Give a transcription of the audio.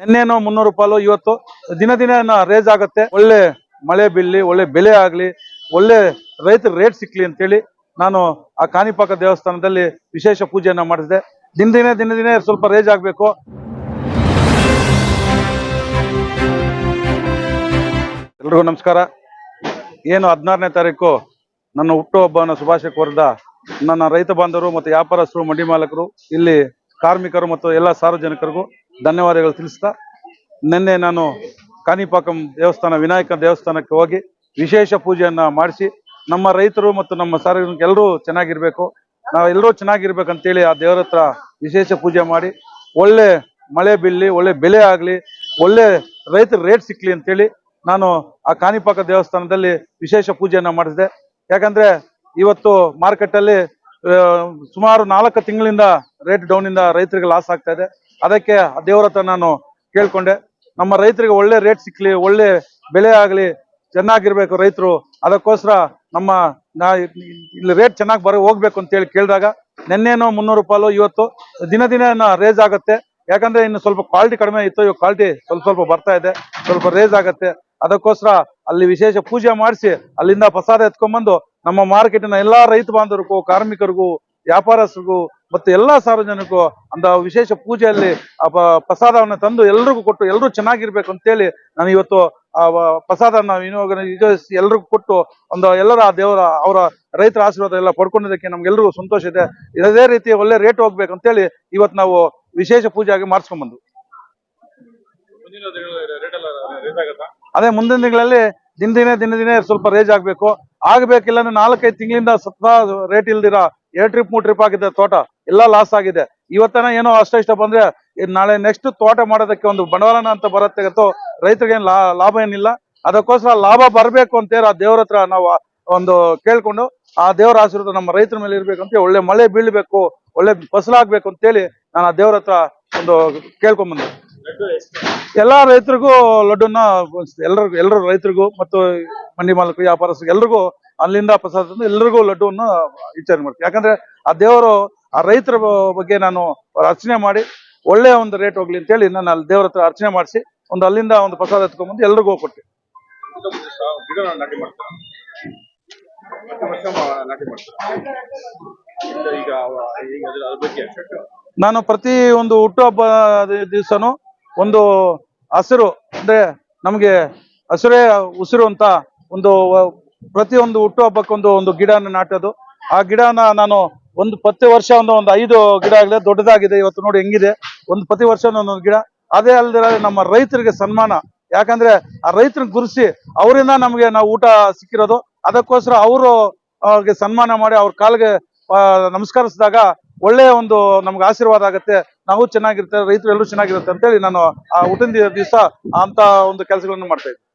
ನಿನ್ನೇನೋ ಮುನ್ನೂರು ರೂಪಾಯಿ ಇವತ್ತು ದಿನ ದಿನ ರೇಜ್ ಆಗುತ್ತೆ. ಒಳ್ಳೆ ಮಳೆ ಬೀಳಲಿ, ಒಳ್ಳೆ ಬೆಲೆ ಆಗಲಿ, ಒಳ್ಳೆ ರೈತರ ರೇಟ್ ಸಿಕ್ಲಿ ಅಂತೇಳಿ ನಾನು ಆ ಕಾಣಿಪಾಕ ದೇವಸ್ಥಾನದಲ್ಲಿ ವಿಶೇಷ ಪೂಜೆಯನ್ನು ಮಾಡಿಸಿದೆ. ದಿನ ದಿನ ದಿನ ದಿನ ಸ್ವಲ್ಪ ರೇಜ್ ಆಗಬೇಕು. ಎಲ್ರಿಗೂ ನಮಸ್ಕಾರ. ಏನು ಹದಿನಾರನೇ ತಾರೀಕು ನನ್ನ ಹುಟ್ಟುಹಬ್ಬನ ಶುಭಾಶಯ ಕೋರಿದ ನನ್ನ ರೈತ ಬಾಂಧವರು ಮತ್ತು ವ್ಯಾಪಾರಸ್ಥರು, ಮಂಡಿ ಮಾಲಕರು, ಇಲ್ಲಿ ಕಾರ್ಮಿಕರು ಮತ್ತು ಎಲ್ಲ ಸಾರ್ವಜನಿಕರಿಗೂ ಧನ್ಯವಾದಗಳು ತಿಳಿಸ್ತಾ. ನಿನ್ನೆ ನಾನು ಕಾಣಿಪಾಕಂ ದೇವಸ್ಥಾನ, ವಿನಾಯಕ ದೇವಸ್ಥಾನಕ್ಕೆ ಹೋಗಿ ವಿಶೇಷ ಪೂಜೆಯನ್ನ ಮಾಡಿಸಿ ನಮ್ಮ ರೈತರು ಮತ್ತು ನಮ್ಮ ಸಾರ್ವಜನಿಕ ಎಲ್ಲರೂ ಚೆನ್ನಾಗಿರ್ಬೇಕು. ನಾವು ಎಲ್ಲರೂ ಚೆನ್ನಾಗಿರ್ಬೇಕಂತೇಳಿ ಆ ದೇವರ ಹತ್ರ ವಿಶೇಷ ಪೂಜೆ ಮಾಡಿ, ಒಳ್ಳೆ ಮಳೆ ಬೀಳಲಿ, ಒಳ್ಳೆ ಬೆಲೆ ಆಗಲಿ, ಒಳ್ಳೆ ರೈತರ ರೇಟ್ ಸಿಕ್ಲಿ ಅಂತೇಳಿ ನಾನು ಆ ಕಾನಿಪಾಕ ದೇವಸ್ಥಾನದಲ್ಲಿ ವಿಶೇಷ ಪೂಜೆಯನ್ನ ಮಾಡಿಸಿದೆ. ಯಾಕಂದ್ರೆ ಇವತ್ತು ಮಾರ್ಕೆಟ್ ಅಲ್ಲಿ ಸುಮಾರು ನಾಲ್ಕು ತಿಂಗಳಿಂದ ರೇಟ್ ಡೌನ್ ಇಂದ ರೈತರಿಗೆ ಲಾಸ್ ಆಗ್ತಾ ಇದೆ. ಅದಕ್ಕೆ ದೇವರ ಹತ್ರ ನಾನು ಕೇಳ್ಕೊಂಡೆ. ನಮ್ಮ ರೈತರಿಗೆ ಒಳ್ಳೆ ರೇಟ್ ಸಿಕ್ಲಿ, ಒಳ್ಳೆ ಬೆಲೆ ಆಗ್ಲಿ, ಚೆನ್ನಾಗಿರ್ಬೇಕು ರೈತರು. ಅದಕ್ಕೋಸ್ಕರ ನಮ್ಮ ಇಲ್ಲಿ ರೇಟ್ ಚೆನ್ನಾಗಿ ಬರ ಹೋಗ್ಬೇಕು ಅಂತ ಹೇಳಿ ಕೇಳಿದಾಗ ನಿನ್ನೇನೋ ಮುನ್ನೂರು ರೂಪಾಯಿ ಇವತ್ತು ದಿನ ದಿನ ರೇಜ್ ಆಗುತ್ತೆ. ಯಾಕಂದ್ರೆ ಇನ್ನು ಸ್ವಲ್ಪ ಕ್ವಾಲಿಟಿ ಕಡಿಮೆ ಇತ್ತು. ಇವಾಗ ಕ್ವಾಲಿಟಿ ಸ್ವಲ್ಪ ಸ್ವಲ್ಪ ಬರ್ತಾ ಇದೆ. ಸ್ವಲ್ಪ ರೇಜ್ ಆಗುತ್ತೆ. ಅದಕ್ಕೋಸ್ಕರ ಅಲ್ಲಿ ವಿಶೇಷ ಪೂಜೆ ಮಾಡಿಸಿ ಅಲ್ಲಿಂದ ಪ್ರಸಾದ ಎತ್ಕೊಂಡ್ಬಂದು ನಮ್ಮ ಮಾರ್ಕೆಟಿನ ಎಲ್ಲಾ ರೈತ ಬಾಂಧವರಿಗೂ, ಕಾರ್ಮಿಕರಿಗೂ, ವ್ಯಾಪಾರಸ್ಥರಿಗೂ ಮತ್ತು ಎಲ್ಲಾ ಸಾರ್ವಜನಿಕರು ಅಂತ ವಿಶೇಷ ಪೂಜೆಯಲ್ಲಿ ಆ ಪ್ರಸಾದವನ್ನು ತಂದು ಎಲ್ರಿಗೂ ಕೊಟ್ಟು ಎಲ್ಲರೂ ಚೆನ್ನಾಗಿರ್ಬೇಕು ಅಂತೇಳಿ ನಾನು ಇವತ್ತು ಆ ವ- ಪ್ರಸಾದನ ವಿನಿಯೋಗ ಯೋಜಿಸಿ ಎಲ್ರಿಗೂ ಕೊಟ್ಟು ಒಂದು ಎಲ್ಲರ ದೇವರ, ಅವರ ರೈತರ ಆಶೀರ್ವಾದ ಎಲ್ಲ ಪಡ್ಕೊಂಡಿದ್ದಕ್ಕೆ ನಮ್ಗೆಲ್ರಿಗೂ ಸಂತೋಷ ಇದೆ. ಇದೇ ರೀತಿ ಒಳ್ಳೆ ರೇಟ್ ಹೋಗ್ಬೇಕು ಅಂತೇಳಿ ಇವತ್ತು ನಾವು ವಿಶೇಷ ಮಾಡಿಸ್ಕೊಂಡ್ಬಂದು ಎಲ್ಲ ರೇಟ್ ಆಗತ್ತಾ ಅದೇ ಮುಂದಿನ ದಿನಗಳಲ್ಲಿ ದಿನ ದಿನೇ ದಿನ ದಿನ ಸ್ವಲ್ಪ ರೇಜ್ ಆಗ್ಬೇಕು. ಆಗ್ಬೇಕಿಲ್ಲ ನಾಲ್ಕೈದು ತಿಂಗಳಿಂದ ಸತ್ತ ರೇಟ್ ಇಲ್ದಿರ ಎರಡು ಟ್ರಿಪ್ ಮೂರು ಟ್ರಿಪ್ ಆಗಿದೆ ತೋಟ. ಎಲ್ಲ ಲಾಸ್ ಆಗಿದೆ. ಇವತ್ತನ ಏನೋ ಅಷ್ಟ ಇಷ್ಟ ಬಂದ್ರೆ ನಾಳೆ ನೆಕ್ಸ್ಟ್ ತೋಟ ಮಾಡೋದಕ್ಕೆ ಒಂದು ಬಂಡವಾಳನ ಅಂತ ಬರುತ್ತೆ ಗೊತ್ತು ರೈತರಿಗೆ ಲಾಭ ಏನಿಲ್ಲ. ಅದಕ್ಕೋಸ್ಕರ ಲಾಭ ಬರಬೇಕು ಅಂತೇಳಿ ಆ ದೇವ್ರ ಹತ್ರ ನಾವು ಒಂದು ಕೇಳ್ಕೊಂಡು ಆ ದೇವರ ಆಶೀರ್ವಾದ ನಮ್ಮ ರೈತರ ಮೇಲೆ ಇರ್ಬೇಕು ಅಂತ ಒಳ್ಳೆ ಮಳೆ ಬೀಳ್ಬೇಕು, ಒಳ್ಳೆ ಫಸಲಾಗ್ಬೇಕು ಅಂತೇಳಿ ನಾನು ಆ ದೇವ್ರ ಹತ್ರ ಒಂದು ಲಡ್ಡು ಎಷ್ಟು ಎಲ್ಲಾ ರೈತರಿಗೂ ಲಡ್ಡುನ ಎಲ್ಲರಿಗೂ ಎಲ್ಲರೂ ರೈತರಿಗೂ ಮತ್ತು ಮಂಡಿ ಮಾಲಕರು ವ್ಯಾಪಾರಸ್ಥರು ಎಲ್ರಿಗೂ ಅಲ್ಲಿಂದ ಪ್ರಸಾದ ತಂದು ಎಲ್ರಿಗೂ ಲಡ್ಡುವನ್ನು ವಿಚಾರ ಮಾಡ್ತೀನಿ ಯಾಕಂದ್ರೆ ಆ ದೇವರು ಆ ರೈತರ ಬಗ್ಗೆ ನಾನು ಅರ್ಚನೆ ಮಾಡಿ ಒಳ್ಳೆಯ ಒಂದು ರೇಟ್ ಹೋಗ್ಲಿ ಅಂತೇಳಿ ನಾನು ಅಲ್ಲಿ ದೇವ್ರ ಹತ್ರ ಅರ್ಚನೆ ಮಾಡಿಸಿ ಒಂದು ಅಲ್ಲಿಂದ ಒಂದು ಪ್ರಸಾದ ಎತ್ಕೊಂಡ್ಬಂದು ಎಲ್ರಿಗೂ ಕೊಟ್ಟೆ. ನಾನು ಪ್ರತಿ ಒಂದು ಹುಟ್ಟುಹಬ್ಬ ದಿವಸನು ಒಂದು ಹಸಿರು, ಅಂದ್ರೆ ನಮಗೆ ಹಸಿರೇ ಉಸಿರು ಅಂತ ಒಂದು ಪ್ರತಿಯೊಂದು ಹುಟ್ಟುಹಬ್ಬಕ್ಕೊಂದು ಒಂದು ಗಿಡನ ನಾಟೋದು. ಆ ಗಿಡನ ನಾನು ಒಂದು ಪ್ರತಿ ವರ್ಷ ಒಂದು ಒಂದು ಐದು ಗಿಡ ಆಗಲಿ, ದೊಡ್ಡದಾಗಿದೆ ಇವತ್ತು ನೋಡಿ ಹೆಂಗಿದೆ. ಒಂದು ಪ್ರತಿ ವರ್ಷ ಒಂದೊಂದು ಗಿಡ. ಅದೇ ಅಲ್ಲದೆ ನಮ್ಮ ರೈತರಿಗೆ ಸನ್ಮಾನ. ಯಾಕಂದ್ರೆ ಆ ರೈತರಿಗೆ ಗುರುಸಿ ಅವರಿಂದ ನಮಗೆ ನಾವು ಊಟ ಸಿಕ್ಕಿರೋದು. ಅದಕ್ಕೋಸ್ಕರ ಅವರು ಅವ್ರಿಗೆ ಸನ್ಮಾನ ಮಾಡಿ ಅವ್ರ ಕಾಲಿಗೆ ನಮಸ್ಕರಿಸಿದಾಗ ಒಳ್ಳೆಯ ಒಂದು ನಮ್ಗೆ ಆಶೀರ್ವಾದ ಆಗುತ್ತೆ. ನಾವು ಚೆನ್ನಾಗಿರ್ತೇವೆ ರೈತರು ಎಲ್ಲರೂ ಚೆನ್ನಾಗಿರುತ್ತೆ ಅಂತೇಳಿ ನಾನು ಆ ಊಟದ ದಿವಸ ಅಂತ ಒಂದು ಕೆಲಸಗಳನ್ನು ಮಾಡ್ತಾ